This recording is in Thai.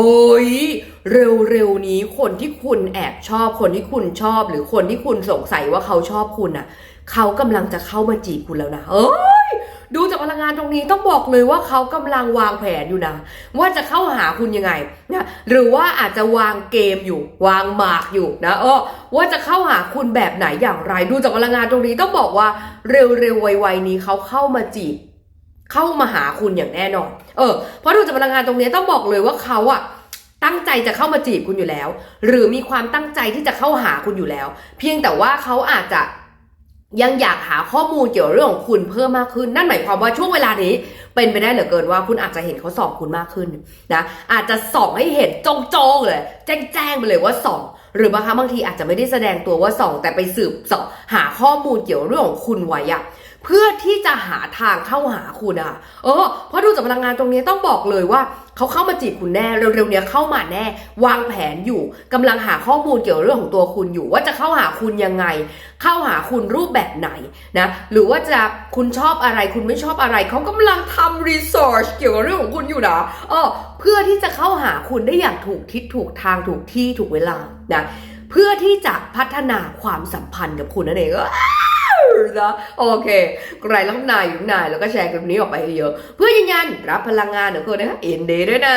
โอ้ยเร็วๆนี้คนที่คุณแอบชอบคนที่คุณชอบ หรือคนที่คุณสงสัยว่าเขาชอบคุณอะ เขากำลังจะเข้ามาจีบคุณแล้วนะเอ้ยดูจากพลังงานตรงนี้ต้องบอกเลยว่าเขากำลังวางแผนอยู่นะ ว่าจะเข้าหาคุณยังไงนะหรือว่าอาจจะวางเกมอยู่ วางหมากอยู่นะเออว่าจะเข้าหาคุณแบบไหนอย่างไร ดูจากพลังงานตรงนี้ต้องบอกว่าเร็วๆไวๆนี้เขาเข้ามาจีบ เข้ามาหาคุณอย่างแน่นอน เออ เพราะดูจากพลังงานตรงนี้ต้องบอกเลยว่าเขาอะตั้งใจจะเข้ามาจีบคุณอยู่แล้ว หรือมีความตั้งใจที่จะเข้าหาคุณอยู่แล้ว เพียงแต่ว่าเขาอาจจะยังอยากหาข้อมูลเกี่ยวกับเรื่องของคุณเพิ่มมากขึ้น นั่นหมายความว่าช่วงเวลานี้ เป็นไปได้เหลือเกินว่าคุณอาจจะเห็นเขาส่องคุณมากขึ้นนะอาจจะส่องให้เห็นจงๆเลย แจ้งๆไปเลยว่าส่องหรือบางครั้งบางทีอาจจะไม่ได้แสดงตัวว่าส่องแต่ไปสืบเสอบหาข้อมูลเกี่ยวกับเรื่องของคุณไว้อะ เพื่อที่จะหาทางเข้าหาคุณอะเออเพราะดูจากพลังงานตรงนี้ต้องบอกเลยว่าเขาเข้ามาจีบคุณแน่เร็วๆเนี้ยเข้ามาแน่ วางแผนอยู่กำลังหาข้อมูลเกี่ยวกับเรื่องของตัวคุณอยู่ ว่าจะเข้าหาคุณยังไง เข้าหาคุณรูปแบบไหนนะหรือว่าจะคุณชอบอะไรคุณไม่ชอบอะไรเขากำลังทำรีเสิร์ชเกี่ยวกับเรื่องของคุณอยู่นะเออเพื่อที่จะเข้าหาคุณได้อย่างถูกทิศถูกทางถูกที่ถูกเวลานะเพื่อที่จะพัฒนาความสัมพันธ์กับคุณนั่นเอง นะโอเคใครรับนายอยู่นายแล้วก็แชร์คลิปนี้ออกไปเยอะ เพื่อยืนยันรับพลังงานของคุณนะคะเอ็นเดีด้วยนะ